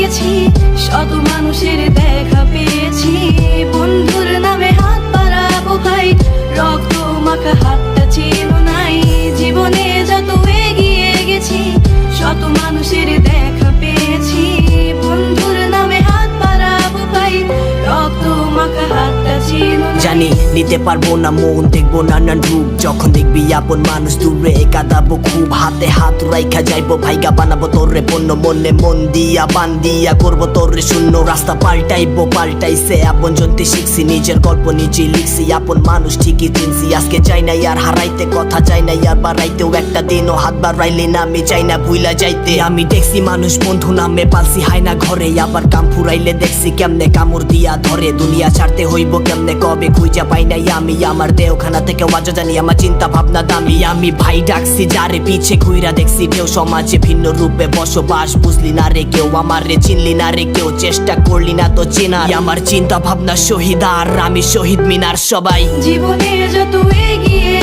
গেছি শত মানুষের নিতে পারব না, মন দেখব নানান রূপ। যখন দেখবি আপন মানুষ দূরে কাঁদাবো খুব। হাতে হাত রাইখা যাইবো, ভাইগা বানাবো তোরে পণ্য। মনে মন দিয়া, বান দিয়া করব তোরে শূন্য। রাস্তা পাল্টাইবো, পাল্টাইছে আপন জনতে শিখছি, নিজের গল্প নিজে লিখছি। আপন মানুষ ঠিকই চিনছি, আজকে চাই না আর হারাইতে কথা চাই না আর বাড়াইতেও একটা দিনও হাত বাড়াইলে না, আমি চাই না ভুইলা যাইতে। আমি দেখছি মানুষ বন্ধু নামে পালছি হাই না ঘরে। আবার কাম ফুরাইলে দেখছি কেমনে কামড় দিয়া ধরে। দুনিয়া ছাড়তে হইব কেমনে, কবে খুঁজা পাই নাই আমি আমার দেওখানা থেকে ওয়াজা জানি, আমার চিন্তা ভাবনা দামি। আমি ভাই ডাকছি, যারে পিছে ঘুইরা দেখছি, কেউ সমাজে ভিন্ন রূপে বসবাস বুঝলি না রে কেউ, আমার রে চিনলি না রে কেউ, চেষ্টা করলি না তো চেনা আমার চিন্তা ভাবনা শহীদ আর আমি শহীদ মিনার সবাই। জীবনে যত এগিয়ে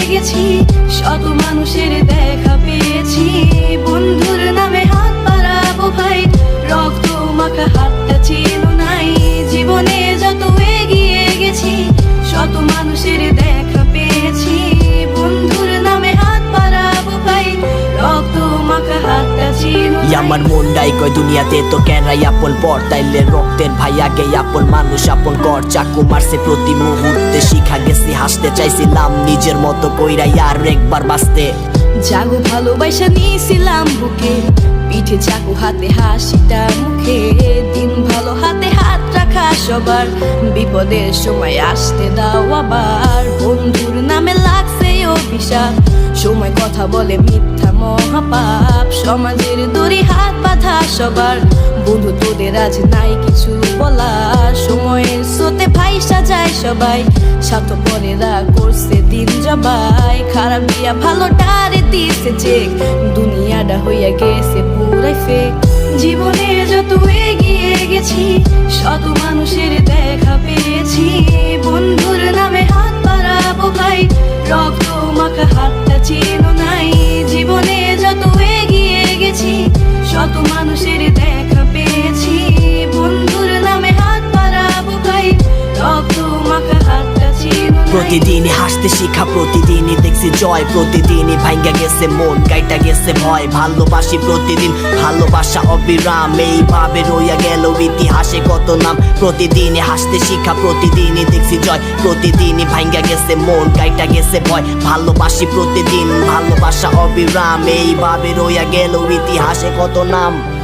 আমার মনটাই কয় দুনিয়াতে তো কেরাই আপন পর। তাইলে রক্তের ভাই, আগে আপন মানুষ আপন কর। চাকু মারছে প্রতি মুহূর্তে, শিখা গেছি, হাসতে চাইছিলাম নিজের মতো কইরাই আর একবার বাঁচতে। জাগো, ভালোবাসা নিয়েছিলাম বুকে। পিঠে চাকু, হাতে হাসিটা মুখে। দিন ভালো, হাতে হাত রাখা সবার। বিপদের সময় আসতে দাও আবার। বন্ধুর নামে লাগছে অভিশাপ। সময় কথা বলে মিথ্যা মহাপাপ। সমাজের সবার। বন্ধু তোদের আজ নাই কিছু বলা সময়ের স্রোতে ভাই সাজায় সবাই। স্বার্থপরেরা করছে দিন জবাই। খারাপ দিয়া ভালো টারে দিছে যে দুনিয়াটা হইয়া গেছে পুরাই ফেক জীবনে যত এগিয়ে গেছি, শত মানুষের দেখা পেয়েছি। প্রতিদিনই হাসতে শিখা প্রতিদিনই। দেখছি জয় প্রতিদিনই ভাঙ্গা গেছে মন, গাইটা গেছে ভয়। ভালোবাসি প্রতিদিন, ভালোবাসা অবিরাম। এইভাবে রইয়া গেল ইতিহাসে কত নাম। প্রতিদিনই হাসতে শিখা প্রতিদিনই দেখছি জয়। প্রতিদিনই ভাঙ্গা গেছে মন, গাইটা গেছে ভয়। ভালোবাসি প্রতিদিন, ভালোবাসা অবিরাম। এইভাবে রইয়া গেল ইতিহাসে কত নাম।